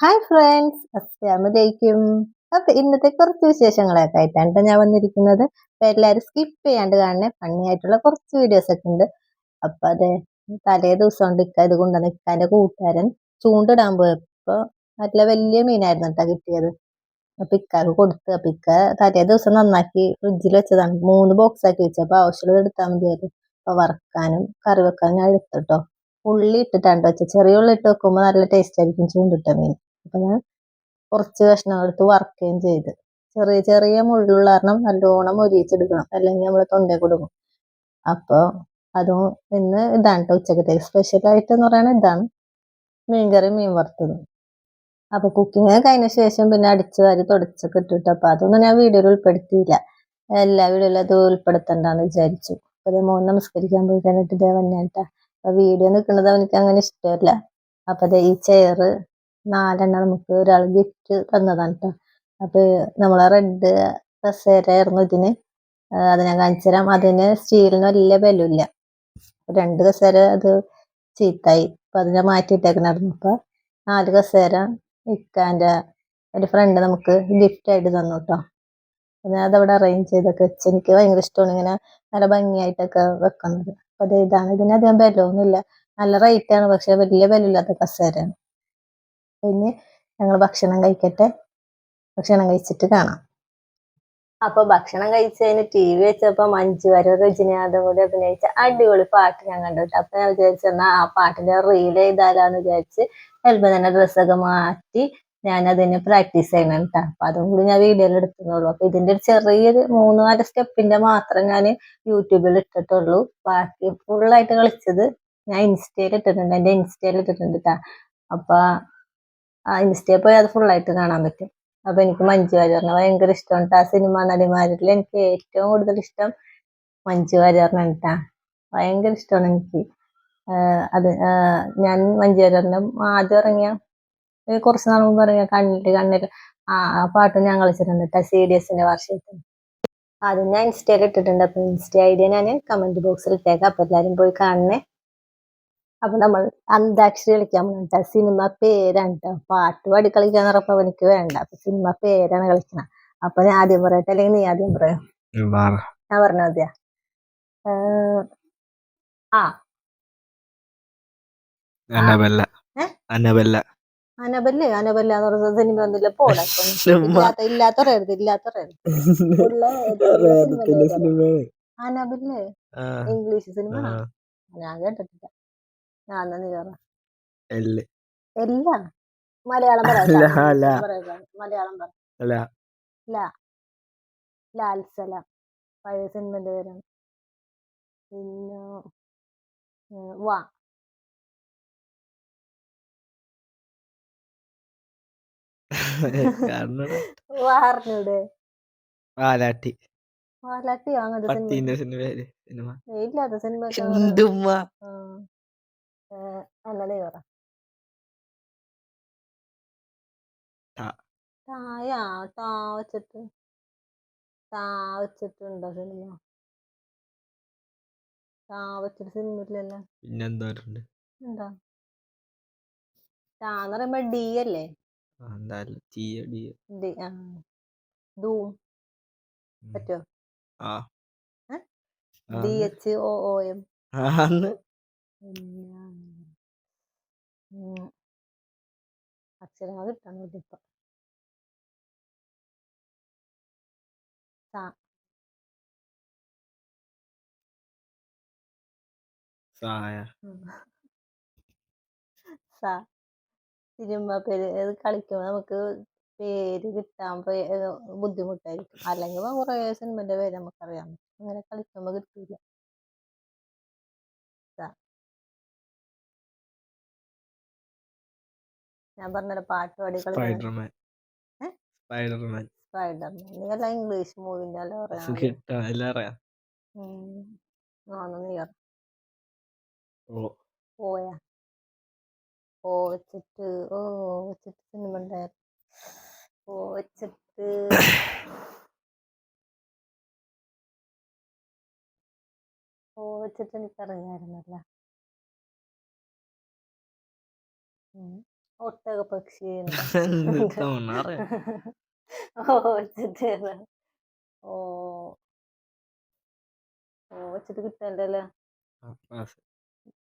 Hi friends അസ്ലാമലൈക്കും അപ്പൊ ഇന്നത്തെ കുറച്ച് വിശേഷങ്ങളൊക്കെ ആയിട്ടാണ് ഞാൻ വന്നിരിക്കുന്നത്. അപ്പൊ എല്ലാവരും സ്കിപ്പ് ചെയ്യാണ്ട് കാണണേ. ഫണ്ണി ആയിട്ടുള്ള കുറച്ച് വീഡിയോസ് ഒക്കെ ഉണ്ട്. അപ്പൊ അതെ തലേ ദിവസം കൊണ്ട് ഇക്ക ഇത് കൊണ്ടുവന്ന് ഇക്കാന്റെ കൂട്ടുകാരൻ ചൂണ്ടിടാൻ പോയപ്പോ നല്ല വലിയ മീനായിരുന്നു കേട്ടോ കിട്ടിയത്. അപ്പൊ ഇക്കാക്ക് കൊടുത്ത് അപ്പൊ ഇക്ക തലേ ദിവസം നന്നാക്കി ഫ്രിഡ്ജിൽ വെച്ചതാണ്. മൂന്ന് ബോക്സ് ആക്കി വെച്ചു. ആവശ്യമുള്ളത് എടുത്താൽ മതിയായിരുന്നു. അപ്പൊ വറക്കാനും കറി വെക്കാനും ഞാൻ എടുത്തു കേട്ടോ. ഉള്ളി ഇട്ടിട്ടാണ് വെച്ചത്. ചെറിയ ഉള്ളി ഇട്ട് വെക്കുമ്പോൾ നല്ല ടേസ്റ്റ് ആയിരിക്കും ചൂണ്ടിട്ട മീൻ. അപ്പൊ ഞാൻ കുറച്ച് കഷ്ണം എടുത്ത് വറുക്കുകയും ചെയ്ത്. ചെറിയ ചെറിയ മുള്ളുള്ള കാരണം നല്ലോണം ഒരിച്ചെടുക്കണം അല്ലെങ്കിൽ നമ്മൾ തൊണ്ടയിൽ കൊടുക്കും. അപ്പോൾ അതും ഇന്ന് ഇതാണ് കേട്ടോ ഉച്ചക്കത്തേക്ക് സ്പെഷ്യൽ ആയിട്ട് എന്ന് പറയുന്നത് ഇതാണ് മീൻകറി മീൻ വറുത്തത്. അപ്പൊ കുക്കിങ് കഴിഞ്ഞ ശേഷം പിന്നെ അടിച്ചു വാരി തുടച്ചൊക്കെ ഇട്ടിട്ട് അപ്പൊ അതൊന്നും ഞാൻ വീഡിയോയിൽ ഉൾപ്പെടുത്തിയില്ല. എല്ലാ വീഡിയോയിലും അത് ഉൾപ്പെടുത്തണ്ടെന്ന് വിചാരിച്ചു. അപ്പൊ മോൻ നമസ്കരിക്കാൻ പോയി കഴിഞ്ഞിട്ട് ഇതേ വന്നിട്ടാ. അപ്പൊ വീഡിയോ നിൽക്കുന്നത് അവനക്ക് അങ്ങനെ ഇഷ്ടമല്ല. അപ്പൊ ദേ ഈ ചെയർ നാലെണ്ണം നമുക്ക് ഒരാൾ ഗിഫ്റ്റ് തന്നതാണ് കേട്ടോ അപ്പൊ നമ്മളെ റെഡ് കസേരയായിരുന്നു ഇതിന്. അതിനെ അത് ഞാൻ കാണിച്ചു തരാം. അതിന് സ്റ്റീലിന് വലിയ ബലമില്ല രണ്ട് കസേര അത് ചീത്തായി. അപ്പൊ അതിനെ മാറ്റിയിട്ടേക്കണായിരുന്നു. അപ്പൊ നാല് കസേര ഇക്കാന്റെ ഒരു ഫ്രണ്ട് നമുക്ക് ഗിഫ്റ്റ് ആയിട്ട് തന്നു കേട്ടോ ഞാൻ അതവിടെ അറേഞ്ച് ചെയ്തൊക്കെ വെച്ച് എനിക്ക് ഭയങ്കര ഇഷ്ടമാണ് ഇങ്ങനെ നല്ല ഭംഗിയായിട്ടൊക്കെ വെക്കുന്നത്. അപ്പൊ അത് ഇതാണ്. ഇതിനധികം ബലമൊന്നുമില്ല. നല്ല റേറ്റ് ആണ്. പക്ഷെ വലിയ ബലമില്ലാത്ത കസേരയാണ്. ഇനി ഞങ്ങൾ ഭക്ഷണം കഴിക്കട്ടെ. ഭക്ഷണം കഴിച്ചിട്ട് കാണാം. അപ്പൊ ഭക്ഷണം കഴിച്ചതിന് ടി വി വെച്ചപ്പോ മഞ്ജു വരെ രജനീകാന്തും കൂടി അഭിനയിച്ച അടിപൊളി പാട്ട് ഞാൻ കണ്ടിട്ട് അപ്പൊ ഞാൻ വിചാരിച്ചു എന്നാ ആ പാട്ടിന്റെ റീൽ ചെയ്താലാന്ന് വിചാരിച്ച് ചിലപ്പോ തന്നെ ഡ്രസ്സൊക്കെ മാറ്റി ഞാൻ അതിന് പ്രാക്ടീസ് ചെയ്യണം അപ്പൊ അതും കൂടി ഞാൻ വീഡിയോയിൽ എടുത്തുന്നുള്ളൂ. അപ്പൊ ഇതിന്റെ ഒരു ചെറിയൊരു മൂന്ന് നാല് സ്റ്റെപ്പിന്റെ മാത്രം ഞാൻ യൂട്യൂബിൽ ഇട്ടിട്ടുള്ളൂ. ബാക്കി ഫുള്ളായിട്ട് കളിച്ചത് ഞാൻ ഇൻസ്റ്റയിൽ ഇട്ടിട്ടുണ്ട്. എന്റെ ഇൻസ്റ്റയിൽ ഇട്ടിട്ടുണ്ട് കേട്ടോ അപ്പൊ ഇൻസ്റ്റയിൽ പോയി അത് ഫുള്ളായിട്ട് കാണാൻ പറ്റും. അപ്പൊ എനിക്ക് മഞ്ജു വാര്യറിനെ ഭയങ്കര ഇഷ്ടമാണ് ആ സിനിമ നടിമാരിൽ എനിക്ക് ഏറ്റവും കൂടുതൽ ഇഷ്ടം മഞ്ജു വാര്യറിനാണ് ഭയങ്കര ഇഷ്ടമാണ് എനിക്ക്. അത് ഞാൻ മഞ്ജു വാര്യറിന്റെ ആദ്യം ഇറങ്ങിയ കുറച്ച് നാൾ മുമ്പ് ഇറങ്ങിയ കണ്ണിൽ കണ്ണിൽ ആ പാട്ട് ഞാൻ കളിച്ചിട്ടുണ്ട് സി ഡി എസിന്റെ വാർഷികത്തിന് അത് ഞാൻ ഇൻസ്റ്റയിൽ ഇട്ടിട്ടുണ്ട്. അപ്പൊ ഇൻസ്റ്റ ഐഡിയ ഞാൻ കമന്റ് ബോക്സിൽ ഇട്ടേക്കാം. അപ്പൊ എല്ലാരും പോയി കാണണേ. അപ്പൊ നമ്മൾ അന്താക്ഷരി കളിക്കാൻ വേണ്ട സിനിമ പേരാണ് ട്ടോ. പാട്ട് പാടി കളിക്കാന്ന് പറഞ്ഞപ്പോ എനിക്ക് വേണ്ട. അപ്പൊ സിനിമ പേരാണ് കളിക്കണം. അപ്പൊ ഞാൻ ആദ്യം പറയട്ടെ? അല്ലെങ്കിൽ നീ ആദ്യം പറയാം. ഞാൻ പറഞ്ഞ മതിയാ. ആ. അനബല്ല. അനബല്ല. അനബല്ല? അനബല്ല എന്ന് പറഞ്ഞ സിനിമ ഒന്നുമില്ല. പോടാ. ചുമ്മാ. ഇല്ലാത്ത ഇല്ലാത്ത പറയരുത് ഇല്ലാത്ത പറയരുത് ഉള്ള ഏത് ഉള്ള സിനിമ ഏതാ? അനബല്ലേ? ഇംഗ്ലീഷ് സിനിമ ഞാൻ കേട്ടിട്ടില്ല. ഞാൻ എന്നാ നീ പറ എല്ല്. എല്ലാ. മലയാളം പറ. മലയാളം പറ. അല്ല. ലാ. ലാൽസല. പഴയ സിനിമന്റെ പേരാണ്. പിന്നെ ഉം, വാ. കാരണം വാറിനൂടെ പാലാട്ടി വാലാട്ടി അങ്ങനത്തെ പത്തിന്റെ സിനിമ സിനിമ. സിനിമ ഇല്ലാത്ത സിനിമ എന്തുമ്മ അല്ലേ പറ ടാ. തായാ താ വെച്ചിട്ട് താ വെച്ചിട്ടുണ്ടോ സിനിമ താ വെച്ചിട്ട് സിനിമ ഇല്ലല്ലോ പിന്നെന്തോരുണ്ട് എന്താ താന്ന് പറയുമ്പോ ഡി അല്ലേ ധൂം പറ്റോ? D H O O M ആന്ന് അക്ഷരങ്ങൾ കിട്ടാൻ സായ. സിനിമ പേര് കളിക്കുമ്പോൾ നമുക്ക് പേര് കിട്ടാൻ ബുദ്ധിമുട്ടായിരിക്കും. അല്ലെങ്കിൽ കുറേ സിനിമന്റെ പേര് നമുക്കറിയാം. അങ്ങനെ കളിക്കുമ്പോൾ കിട്ടൂല. ഞാൻ പറഞ്ഞ പാട്ട് പാടികൾ സ്പൈഡർമാൻ. സ്പൈഡർമാൻ. സ്പൈഡർമാൻ. നീ എല്ലാം ഇംഗ്ലീഷ് മൂവിന്റെ എല്ലാം അറിയാം. നീ പോയാ? ഓ വെച്ചിട്ട് സിനിമ ഉണ്ടായിരുന്നു ഒട്ടക പക്ഷി ഓ വെച്ചിട്ട് ഓ. ഓ വെച്ചിട്ട് കിട്ടണ്ടല്ലേ?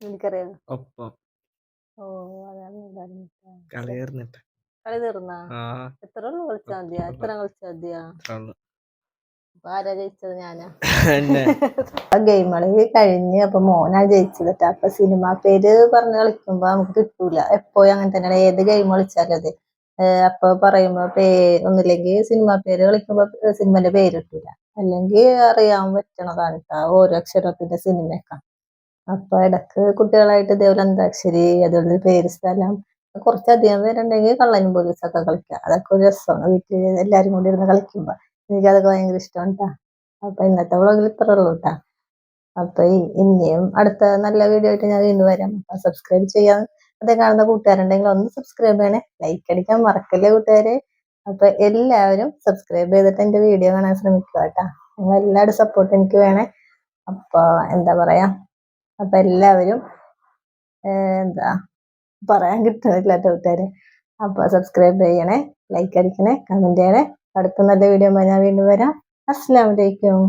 എനിക്കറിയാം. ഒപ്പം. ഓ അതാണ്. കളി തീർന്നിട്ട്. കളി തീർന്നാ? എത്ര കളിച്ചാ മതിയാ? എത്ര കളിച്ചാ മതിയാ? ആരാ ജയിച്ചത് ഞാനാ? എന്നെ. അപ്പൊ ഗെയിം കളി കഴിഞ്ഞ് അപ്പൊ മോനാ ജയിച്ചത് കേട്ടോ അപ്പൊ സിനിമ പേര് പറഞ്ഞ് കളിക്കുമ്പോ നമുക്ക് കിട്ടൂല. എപ്പോഴും അങ്ങനെ തന്നെയാണ്. ഏത് ഗെയിം കളിച്ചാലും അതെ. അപ്പൊ പറയുമ്പോ പേ ഒന്നില്ലെങ്കിൽ സിനിമ പേര് കളിക്കുമ്പോ സിനിമന്റെ പേര് കിട്ടൂല. അല്ലെങ്കിൽ അറിയാൻ പറ്റണതാണ് കേട്ടോ ഓരോ അക്ഷരത്തിന്റെ സിനിമയൊക്കെ. അപ്പൊ ഇടയ്ക്ക് കുട്ടികളായിട്ട് ഇതേപോലെ അന്താക്ഷരി അതുപോലെ പേര് സ്ഥലം കുറച്ചധികം പേരുണ്ടെങ്കിൽ കള്ളനും പോലീസൊക്കെ കളിക്കാം. അതൊക്കെ ഒരു രസമാണ്. വീട്ടിൽ എല്ലാരും കൂടി ഇരുന്ന് കളിക്കുമ്പോ. എനിക്കതൊക്കെ ഭയങ്കര ഇഷ്ടമാണ് കേട്ടോ അപ്പൊ ഇന്നത്തെ വ്ളോഗിൽ ഇത്ര ഉള്ളൂ കേട്ടോ അപ്പൊ ഇനിയും അടുത്ത നല്ല വീഡിയോ ആയിട്ട് ഞാൻ വീണ്ടും വരാം. അപ്പൊ സബ്സ്ക്രൈബ് ചെയ്യാൻ അത് കാണുന്ന കൂട്ടുകാരുണ്ടെങ്കിൽ ഒന്ന് സബ്സ്ക്രൈബ് ചെയ്യണേ. ലൈക്ക് അടിക്കാൻ മറക്കല്ലേ കൂട്ടുകാരെ? അപ്പൊ എല്ലാവരും സബ്സ്ക്രൈബ് ചെയ്തിട്ട് എന്റെ വീഡിയോ കാണാൻ ശ്രമിക്കുക കേട്ടാ നിങ്ങൾ എല്ലാവരും സപ്പോർട്ട് എനിക്ക് വേണേ. അപ്പൊ എന്താ പറയാ? അപ്പൊ എല്ലാവരും എന്താ പറയാൻ കിട്ടുന്നില്ല കൂട്ടുകാരെ. അപ്പൊ സബ്സ്ക്രൈബ് ചെയ്യണേ. ലൈക്ക് അടിക്കണേ. കമന്റ് ചെയ്യണേ. അടുത്ത നല്ല വീഡിയോ ഞാൻ വീണ്ടും വരാം. അലൈക്കും.